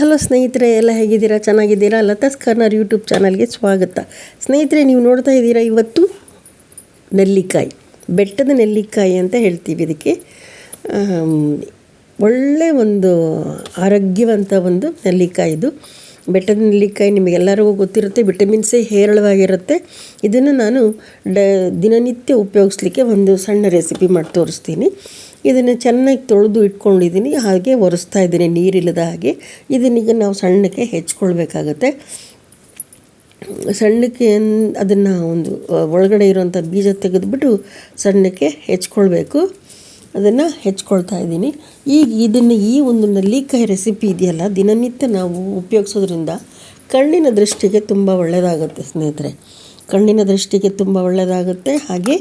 Hello ಸ್ನೇಹಿತರೆ, ಎಲ್ಲ ಹೇಗಿದ್ದೀರಾ? ಚೆನ್ನಾಗಿದ್ದೀರಾ? ಲತಾಸ್ ಕಾರ್ನರ್ ಯೂಟ್ಯೂಬ್ ಚಾನಲ್ಗೆ ಸ್ವಾಗತ. ಸ್ನೇಹಿತರೆ, ನೀವು ನೋಡ್ತಾ ಇದ್ದೀರಾ ಇವತ್ತು ನೆಲ್ಲಿಕಾಯಿ, ಬೆಟ್ಟದ ನೆಲ್ಲಿಕಾಯಿ ಅಂತ ಹೇಳ್ತೀವಿ ಇದಕ್ಕೆ. ಒಳ್ಳೆ ಒಂದು ಆರೋಗ್ಯವಂತ ಒಂದು ನೆಲ್ಲಿಕಾಯಿ ಇದು ಬೆಟ್ಟದ ನೆಲ್ಲಿಕಾಯಿ ನಿಮಗೆಲ್ಲರಿಗೂ ಗೊತ್ತಿರುತ್ತೆ, ವಿಟಮಿನ್ ಸಿ ಹೇರಳವಾಗಿರುತ್ತೆ. ಇದನ್ನು ನಾನು ಡ, ದಿನನಿತ್ಯ ಉಪಯೋಗಿಸ್ಲಿಕ್ಕೆ ಒಂದು ಸಣ್ಣ ರೆಸಿಪಿ ಮಾಡಿ ತೋರಿಸ್ತೀನಿ. ಇದನ್ನು ಚೆನ್ನಾಗಿ ತೊಳೆದು ಇಟ್ಕೊಂಡಿದ್ದೀನಿ, ಹಾಗೆ ಒರೆಸ್ತಾ ಇದ್ದೀನಿ ನೀರಿಲ್ಲದ ಹಾಗೆ. ಇದನ್ನೀಗ ನಾವು ಸಣ್ಣಕ್ಕೆ ಹೆಚ್ಕೊಳ್ಬೇಕಾಗತ್ತೆ. ಸಣ್ಣಕ್ಕೆ ಅದನ್ನು ಒಂದು, ಒಳಗಡೆ ಇರುವಂಥ ಬೀಜ ತೆಗೆದುಬಿಟ್ಟು ಸಣ್ಣಕ್ಕೆ ಹೆಚ್ಕೊಳ್ಬೇಕು. ಅದನ್ನು ಹೆಚ್ಕೊಳ್ತಾ ಇದ್ದೀನಿ. ಈಗ ಇದನ್ನು ಈ ಒಂದು ನೆಲ್ಲಿಕಾಯಿ ರೆಸಿಪಿ ಇದೆಯಲ್ಲ, ದಿನನಿತ್ಯ ನಾವು ಉಪಯೋಗಿಸೋದ್ರಿಂದ ಕಣ್ಣಿನ ದೃಷ್ಟಿಗೆ ತುಂಬ ಒಳ್ಳೆಯದಾಗುತ್ತೆ ಸ್ನೇಹಿತರೆ. ಕಣ್ಣಿನ ದೃಷ್ಟಿಗೆ ತುಂಬ ಒಳ್ಳೆಯದಾಗುತ್ತೆ ಹಾಗೆ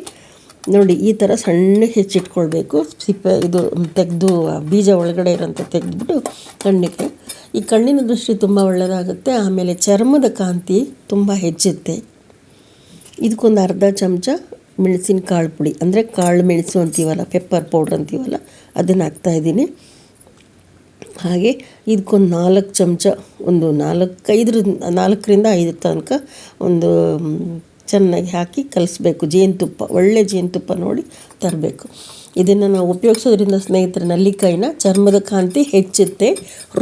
ನೋಡಿ, ಈ ಥರ ಸಣ್ಣಗೆ ಹೆಚ್ಚಿಟ್ಕೊಳ್ಬೇಕು. ಸಿಪ್ಪೆ, ಇದು ತೆಗೆದು, ಬೀಜ ಒಳಗಡೆ ಇರೋಂಥ ತೆಗೆದುಬಿಟ್ಟು ಕಣ್ಣಿಗೆ. ಈ ಕಣ್ಣಿನ ದೃಷ್ಟಿ ತುಂಬ ಒಳ್ಳೆಯದಾಗುತ್ತೆ ಆಮೇಲೆ ಚರ್ಮದ ಕಾಂತಿ ತುಂಬ ಹೆಚ್ಚುತ್ತೆ. ಇದಕ್ಕೊಂದು ಅರ್ಧ ಚಮಚ ಮೆಣಸಿನ ಕಾಳು ಪುಡಿ. ಅಂದರೆ ಕಾಳು ಮೆಣಸು ಅಂತೀವಲ್ಲ ಪೆಪ್ಪರ್ ಪೌಡ್ರ್ ಅಂತೀವಲ್ಲ, ಅದನ್ನು ಹಾಕ್ತಾಯಿದ್ದೀನಿ ಹಾಗೆ ಇದಕ್ಕೊಂದು ನಾಲ್ಕು ಚಮಚ, ಒಂದು ನಾಲ್ಕೈದರ, ನಾಲ್ಕರಿಂದ ಐದು ತನಕ ಒಂದು ಚೆನ್ನಾಗಿ ಹಾಕಿ ಕಲಿಸ್ಬೇಕು. ಜೇನುತುಪ್ಪ, ಒಳ್ಳೆ ಜೇನುತುಪ್ಪ ನೋಡಿ ತರಬೇಕು. ಇದನ್ನು ನಾವು ಉಪಯೋಗಿಸೋದ್ರಿಂದ ಸ್ನೇಹಿತರ, ನಲ್ಲಿಕಾಯಿನ ಚರ್ಮದ ಕಾಂತಿ ಹೆಚ್ಚುತ್ತೆ.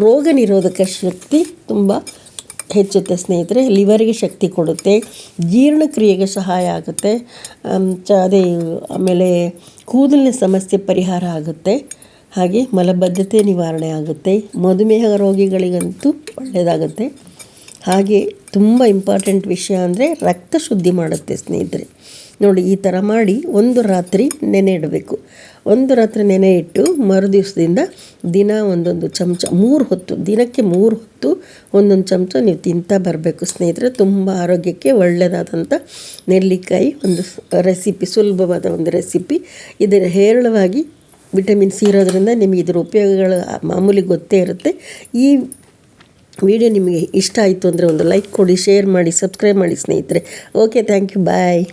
ರೋಗ ನಿರೋಧಕ ಶಕ್ತಿ ತುಂಬ ಹೆಚ್ಚುತ್ತೆ ಸ್ನೇಹಿತರೆ, ಲಿವರಿಗೆ ಶಕ್ತಿ ಕೊಡುತ್ತೆ, ಜೀರ್ಣಕ್ರಿಯೆಗೆ ಸಹಾಯ ಆಗುತ್ತೆ ಚ, ಅದೇ, ಆಮೇಲೆ ಕೂದಲಿನ ಸಮಸ್ಯೆ ಪರಿಹಾರ ಆಗುತ್ತೆ, ಹಾಗೆ ಮಲಬದ್ಧತೆ ನಿವಾರಣೆ ಆಗುತ್ತೆ, ಮಧುಮೇಹ ರೋಗಿಗಳಿಗಂತೂ ಒಳ್ಳೆಯದಾಗುತ್ತೆ. ಹಾಗೆ ತುಂಬ ಇಂಪಾರ್ಟೆಂಟ್ ವಿಷಯ ಅಂದರೆ ರಕ್ತ ಶುದ್ಧಿ ಮಾಡುತ್ತೆ ಸ್ನೇಹಿತರೆ. ನೋಡಿ, ಈ ಥರ ಮಾಡಿ ಒಂದು ರಾತ್ರಿ ನೆನೆ ಇಡಬೇಕು. ಒಂದು ರಾತ್ರಿ ನೆನೆ ಇಟ್ಟು ಮರುದಿವಸದಿಂದ ದಿನ ಒಂದೊಂದು ಚಮಚ, ಮೂರು ಹೊತ್ತು, ದಿನಕ್ಕೆ ಮೂರು ಹೊತ್ತು ಒಂದೊಂದು ಚಮಚ ನೀವು ತಿಂತಾ ಬರಬೇಕು. ಸ್ನೇಹಿತರೆ, ತುಂಬ ಆರೋಗ್ಯಕ್ಕೆ ಒಳ್ಳೆಯದಾದಂಥ ನೆಲ್ಲಿಕಾಯಿ ಒಂದು ರೆಸಿಪಿ, ಸುಲಭವಾದ ಒಂದು ರೆಸಿಪಿ. ಇದರ ಹೇರಳವಾಗಿ ವಿಟಮಿನ್ ಸಿ ಇರೋದ್ರಿಂದ ನಿಮಗೆ ಇದರ ಉಪಯೋಗಗಳು ಮಾಮೂಲಿ ಗೊತ್ತೇ ಇರುತ್ತೆ. ಈ ವಿಡಿಯೋ ನಿಮಗೆ ಇಷ್ಟ ಆಯಿತು ಅಂದರೆ ಒಂದು ಲೈಕ್ ಕೊಡಿ, ಶೇರ್ ಮಾಡಿ, ಸಬ್ಸ್ಕ್ರೈಬ್ ಮಾಡಿ ಸ್ನೇಹಿತರೆ. Okay, thank you, bye.